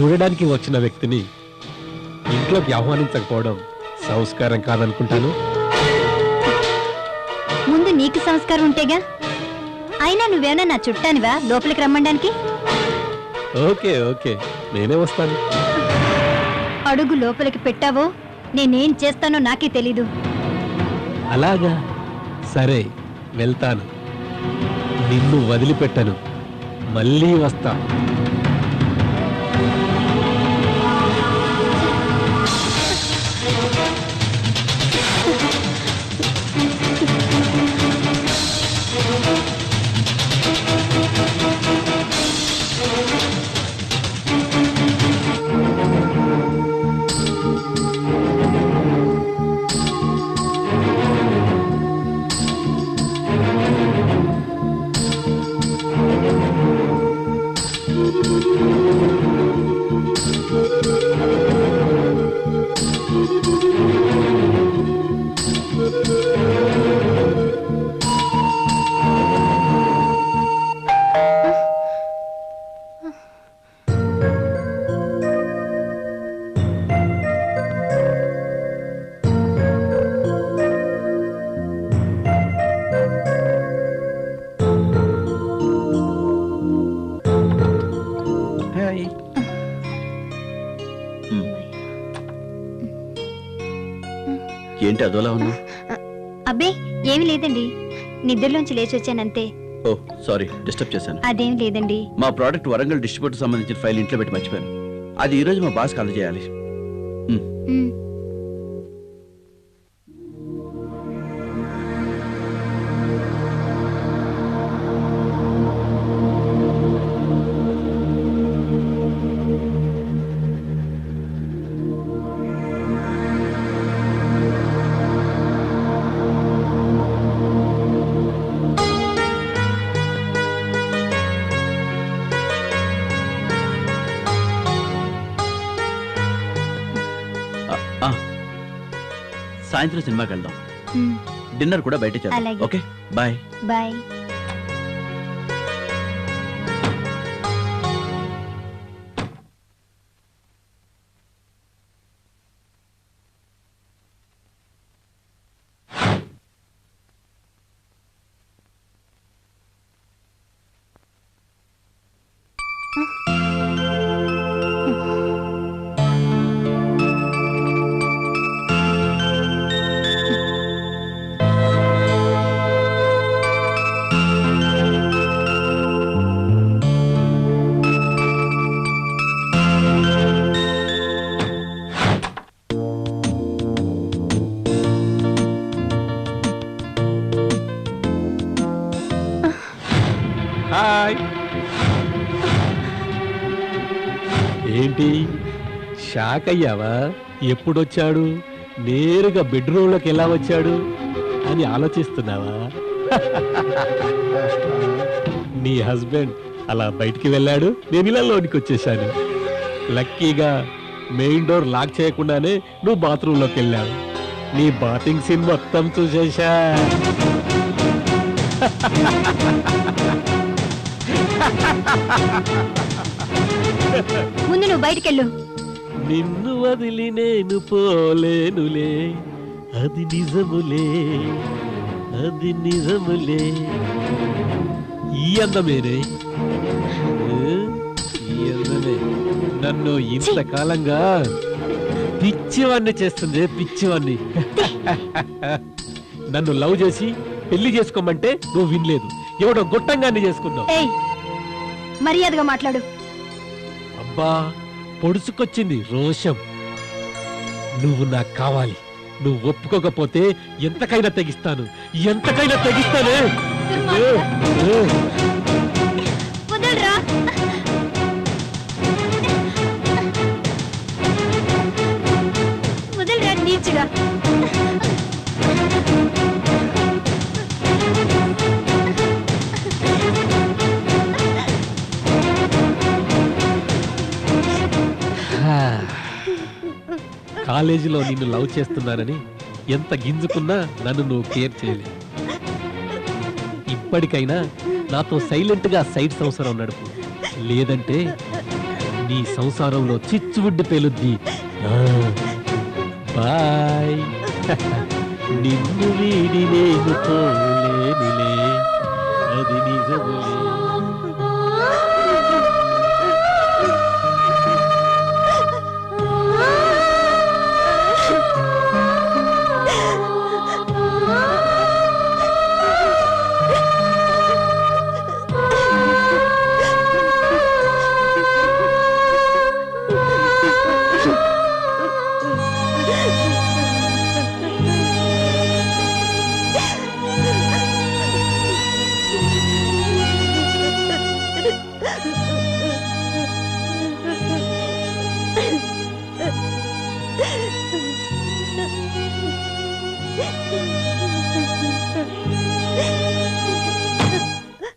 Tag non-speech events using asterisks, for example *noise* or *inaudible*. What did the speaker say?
చూడడానికి వచ్చిన వ్యక్తిని ఇంట్లోకి ఆహ్వానించకపోవడం సంస్కారం కాదనుకుంటాను. ముందు నీకు సంస్కారం ఉంటేగా? అయినా నువ్వేమన్నా నా చుట్టానివా? లోపలికి రమ్మండానికి? Okay okay. నేనే వస్తాను. అడుగు లోపలికి పెట్టావో? నేనేం చేస్తానో నాకే తెలీదు. అలాగా. సరే వెళ్తాను. నిన్ను వదిలిపెట్టను. మళ్ళీ వస్తా. ఏంటి అదోలా ఉన్నావు అబ్బే ఏమి లేదండి. నిద్రలోంచి లేచి వచ్చానంతే. ఓ సారీ డిస్టర్బ్ చేశాను. అదేం లేదండి. మా ప్రోడక్ట్ వరంగల్ డిస్ట్రిబ్యూటర్ సంబంధించిన ఫైల్ ఇంట్లో పెట్టి మర్చిపోయాను. అది ఈ రోజు మా బాస్ కాల్ చేయాలి. ఉమ్. సాయంత్రం సినిమాకి వెళ్దాం. డిన్నర్ కూడా బయట చేద్దాం. అలాగే. ఓకే? బాయ్. బాయ్. ఏంటి? షాక్ అయ్యావా? ఎప్పుడొచ్చాడు? నేరుగా బెడ్రూమ్లోకి ఎలా వచ్చాడు? అని ఆలోచిస్తున్నావా? *laughs* నీ హస్బెండ్ అలా బయటికి వెళ్ళాడు? నేను ఇలా లోనికి వచ్చేసాను లక్కీగా మెయిన్ డోర్ లాక్ చేయకుండానే నువ్వు బాత్రూంలోకి వెళ్ళావు. నీ బాతింగ్ సీన్ మొత్తం చూసేశా. *laughs* ముందు నువ్వు బయటికెళ్ళు. నిన్ను వదిలి నేను పోలేనులే. అది నిజములే. అది నిజములే. ఈ అందమేనే? ఈ అందమే నన్ను ఇంతకాలంగా పిచ్చివాణ్ణి చేస్తుంది పిచ్చివాణ్ణి. *laughs* నన్ను లవ్ చేసి పెళ్ళి చేసుకోమంటే నువ్వు వినలేదు. ఎవడో గొట్టంగాన్ని చేసుకున్నావు మర్యాదగా మాట్లాడు. అబ్బా పొడుచుకొచ్చింది రోషం. నువ్వు నాకు కావాలి. నువ్వు ఒప్పుకోకపోతే ఎంతకైనా తెగిస్తాను. ఎంతకైనా తెగిస్తానే. కాలేజీలో నిన్ను లవ్ చేస్తున్నానని ఎంత గింజుకున్నా నన్ను నువ్వు కేర్ చేయలేదు ఇప్పటికైనా నాతో సైలెంట్గా సైడ్ సంసారం నడుపు. లేదంటే నీ సంసారంలో చిచ్చుబుడ్డి పేలుద్ది. బాయ్. నిన్ను వీడి నేను అది నిజములే.